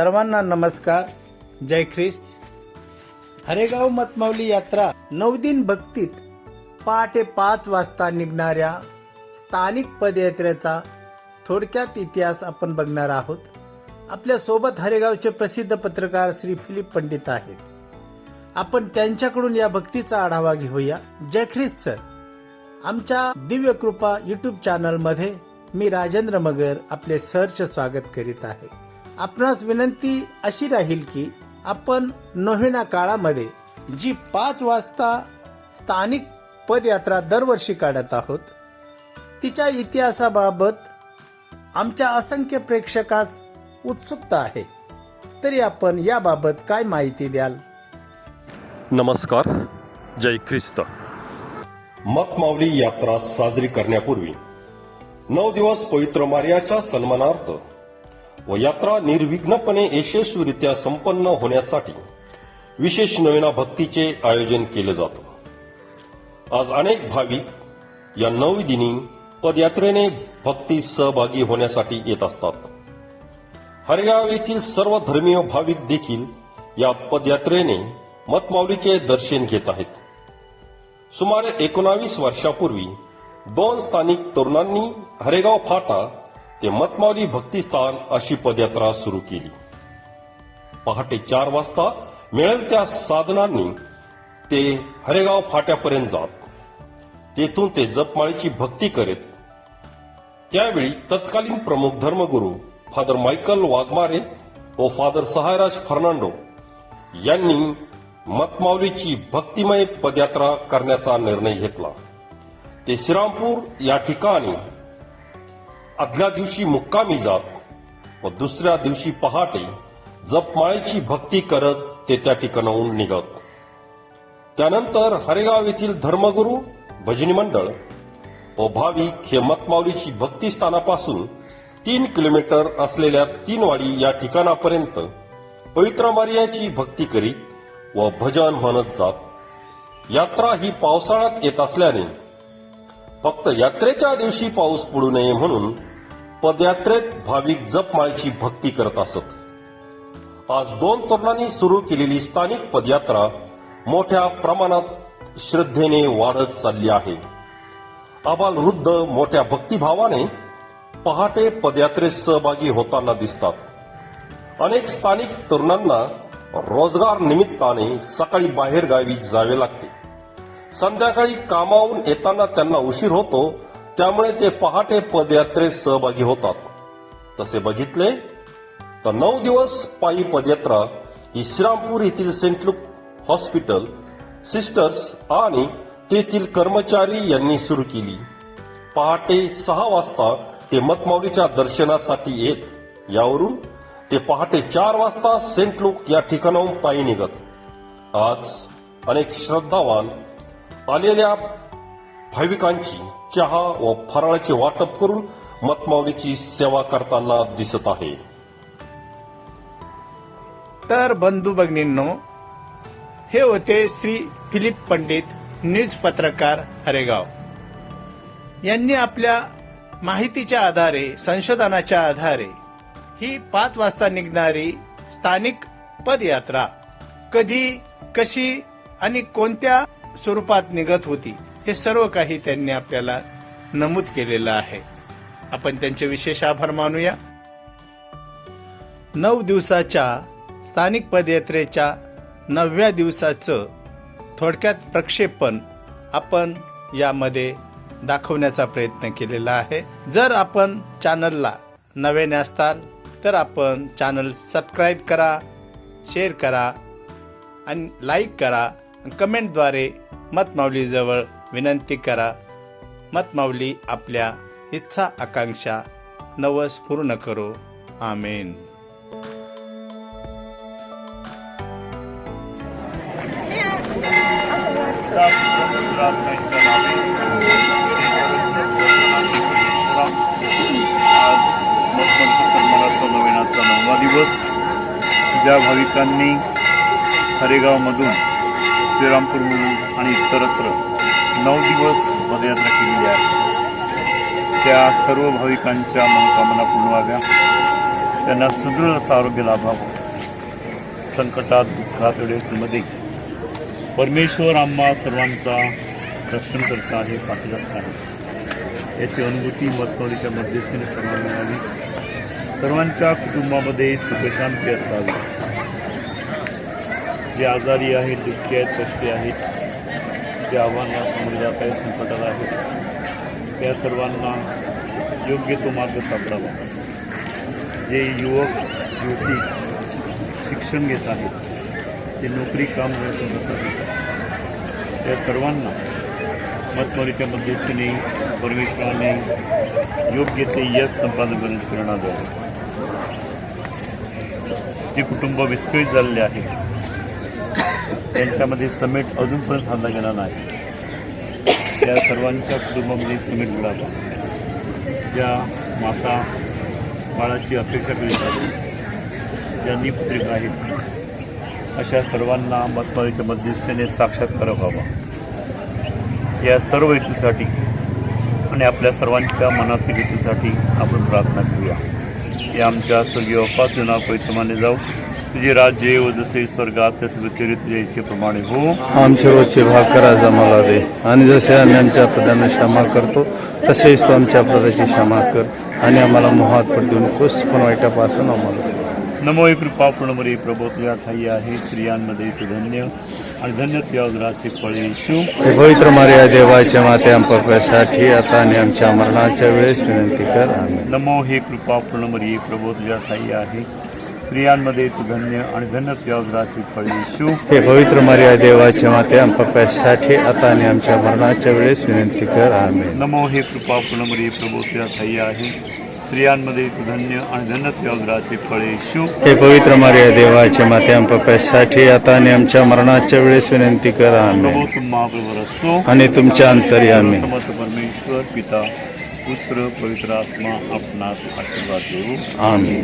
सर्वांना नमस्कार. जय ख्रिस्त. हरेगाव मतमावली यात्रा नऊ दिन भक्तीत पहाटे पाच वाजता निघणाऱ्या स्थानिक पदयात्रेचा थोडक्यात इतिहास आपण बघणार आहोत. आपल्यासोबत हरेगावचे प्रसिद्ध पत्रकार श्री फिलिप पंडित आहेत. आपण त्यांच्याकडून या भक्तीचा आढावा घेऊया. जय ख्रिस्त सर. आमच्या दिव्य कृपा युट्यूब चॅनलमध्ये मी राजेंद्र मगर आपले सरचे स्वागत करीत आहे. आपणास विनंती अशी राहील की आपण नोव्हेना काळामध्ये जी पाच वाजता स्थानिक पदयात्रा दरवर्षी काढत आहोत तिच्या इतिहासाबाबत आमच्या असंख्य प्रेक्षकास उत्सुकता आहे. तरी आपण याबाबत काय माहिती द्याल? नमस्कार. जय ख्रिस्त. मतमावली यात्रा साजरी करण्यापूर्वी नऊ दिवस पवित्र मार्याच्या सन्मानार्थ व यात्रा निर्विघ्नपणे यशस्वीरित्या संपन्न होण्यासाठी विशेष नवीना भक्तीचे आयोजन केले जातं. आज अनेक भाविक या नऊ दिनी पदयात्रेने भक्ती सहभागी होण्यासाठी येत असतात. हरगाव येथील सर्व धर्मीय भाविक देखील या पदयात्रेने मतमावलीचे दर्शन घेत आहेत. सुमारे एकोणावीस वर्षापूर्वी दोन स्थानिक तरुणांनी हरेगाव फाटा ते मतमावली भक्तिस्थान अशी पदयात्रा सुरू केली. पहाटे चार वाजता मिळेल त्या साधनांनी ते हरेगाव फाट्यापर्यंत जात. तेथून ते जपमाळीची भक्ती करीत. त्यावेळी तत्कालीन प्रमुख धर्मगुरू फादर मायकल वाघमारे व फादर सहायराज फर्नांडो यांनी मतमावलीची भक्तिमय पदयात्रा करण्याचा निर्णय घेतला. ते श्रीरामपूर या ठिकाणी आदल्या दिवशी मुक्कामी जात व दुसऱ्या दिवशी पहाटे जपमाळेची भक्ती करत ते त्या ठिकाणाहून निघत. त्यानंतर हरेगाव येथील धर्मगुरू भजनी मंडळ व भाविक हे मतमावलीची भक्ती स्थानापासून तीन किलोमीटर असलेल्या तीनवाडी या ठिकाणापर्यंत पवित्र मारियाची भक्ती करीत व भजन म्हणत जात. यात्रा ही पावसाळ्यात येत असल्याने फक्त यात्रेच्या दिवशी पाऊस पडू नये म्हणून पदयात्रेत भाविक जपमाळीची भक्ती करत असत. आज दोन तरुणांनी सुरू केलेली स्थानिक पदयात्रा मोठ्या प्रमाणात श्रद्धेने वाढत चालली आहे. आबाल वृद्ध मोठ्या भक्तिभावाने पहाटे पदयात्रेत सहभागी होताना दिसतात. अनेक स्थानिक तरुणांना रोजगार निमित्ताने सकाळी बाहेर गावी जावे लागते. संध्याकाळी कामावून येताना त्यांना उशीर होतो त्यामुळे ते पहाटे पदयात्रेत सहभागी होतात. तसे बघितले तर नऊ दिवस पायी पदयात्रा ही श्रीरामपूर येथील सेंट लुक हॉस्पिटल सिस्टर्स आणि तेथील कर्मचारी यांनी सुरू केली. पहाटे सहा वाजता ते मतमावलीच्या दर्शनासाठी येत यावरून ते पहाटे चार वाजता सेंट लुक या ठिकाणाहून पायी निघत. आज अनेक श्रद्धावान आलेल्या भाविकांची चहा व फराळाचे वाटप करून मतमावणीची सेवा करताना दिसत आहे. तर बंधू भगिनींनो हे होते श्री फिलिप पंडित न्यूज पत्रकार हरेगाव. यांनी आपल्या माहितीच्या आधारे संशोधनाच्या आधारे ही पाच वाजता निघणारी स्थानिक पदयात्रा कधी कशी आणि कोणत्या स्वरूपात निघत होती. हे सर्व काही त्यांनी आपल्याला नमूद केलेलं आहे. आपण त्यांचे विशेष आभार मानूया. नऊ दिवसाच्या स्थानिक पदयात्रेच्या नवव्या दिवसाचं थोडक्यात प्रक्षेपण आपण यामध्ये दाखवण्याचा प्रयत्न केलेला आहे. जर आपण चॅनलला नव्याने असताल तर आपण चॅनल सबस्क्राईब करा शेअर करा आणि लाईक करा. कमेंटद्वारे मतमाऊलीजवळ विनंती करा. मतमाऊली आपल्या इच्छा आकांक्षा नवस पूर्ण करो. आमेन. आज नववा दिवस. ज्या भाविकांनी श्रीरामपूर श्रीरामपूरमधून आणि इतरत्र नऊ दिवस पदयात्रा केलेली आहे. त्या सर्व भाविकांच्या मनोकामना पूर्ण व्हाव्या. त्यांना सुदृढ असं आरोग्य लाभावं. संकटात दुःखात अडचणीमध्ये परमेश्वर आम्हा सर्वांचा रक्षण करता आहे पाठीलाच आहे. याची अनुभूती मतमोडीच्या मध्यस्थीने सर्वांना मिळाली. सर्वांच्या कुटुंबामध्ये सुखशांती असावी. जे आजारी आहेत दुःखी आहेत कष्टी आहेत जे आव्हानाला सामोरे जात आहेत संकटाला आहेत त्या सर्वांना योग्य तो मार्ग सापडावा. जे युवक युवती शिक्षण घेत आहेत ते नोकरी काम न आहेत त्या सर्वांना मतमरीच्या मध्यस्थीने परमेश्वराने योग्य ते यश संपादन करण्याची प्रेरणा द्यावी जे कुटुंब विस्कळीत झालेले आहेत त्यांच्यामध्ये समेट अजूनपर्यंत साधला गेला नाही. त्या सर्वांच्या कुटुंबामध्ये समेट मिळाला. ज्या माता बाळाची अपेक्षा करीत आहेत ज्यांनी निपुत्रिका आहेत अशा सर्वांना मतदारीच्या मध्यस्थेने साक्षात्कार व्हावा या सर्व हेतूसाठी आणि आपल्या सर्वांच्या मनातील हेतूसाठी आपण प्रार्थना करूया. या आमच्या स्वर्गीय अपाचं नाव जाऊ तुझे राज्य येऊ जसे स्वर्गात तसे पृथ्वीवर तुझ्या इच्छेप्रमाणे हो. आमचे रोजचे भाकर आज आम्हाला दे. आणि जसे आम्ही आमच्या अपराधांना क्षमा करतो तसेच तू आमच्या अपराधाची क्षमा कर. आणि आम्हाला मोहात पडू नकोस पण वाईटापासून आम्हाला. नमो ही कृपा पूर्णमरी प्रभो तुझ्या ठाई आहे. स्त्रियांमध्ये तू धन्य. आणि धन्य तुझ्या उदराचे फळ येशू. हे पवित्र मार्या देवाच्या माते आमच्यासाठी आता आणि आमच्या मरणाच्या वेळेस विनंती कर. आम्ही नमो हे कृपा पूर्णमरी प्रभो तुझ्या ठाई आहे. स्त्रियांमध्ये तू धन्य आणि धन्य तुझ्या उदराचे फळ येशू. हे पवित्र मार्या देवाच्या माते आमच्यासाठी आता आणि आमच्या मरणाच्या वेळेस विनंती कर आम्ही नमो हे कृपा पूर्णमरी प्रभो तुझ्या ठाई आहे. स्त्रियांमध्ये तू धन्य आणि धन्य फळ येशू. हे पवित्र मार्या देवाच्या माते आमच्यासाठी आता आणि आमच्या मरणाच्या वेळेस विनंती कर आम्ही प्रभो तुम महाप्रभू असो आणि तुमच्या अंतर्यामी समर्थ परमेश्वर पिता पुत्र पवित्र आत्मा आपणास आशीर्वाद देऊ. आम्ही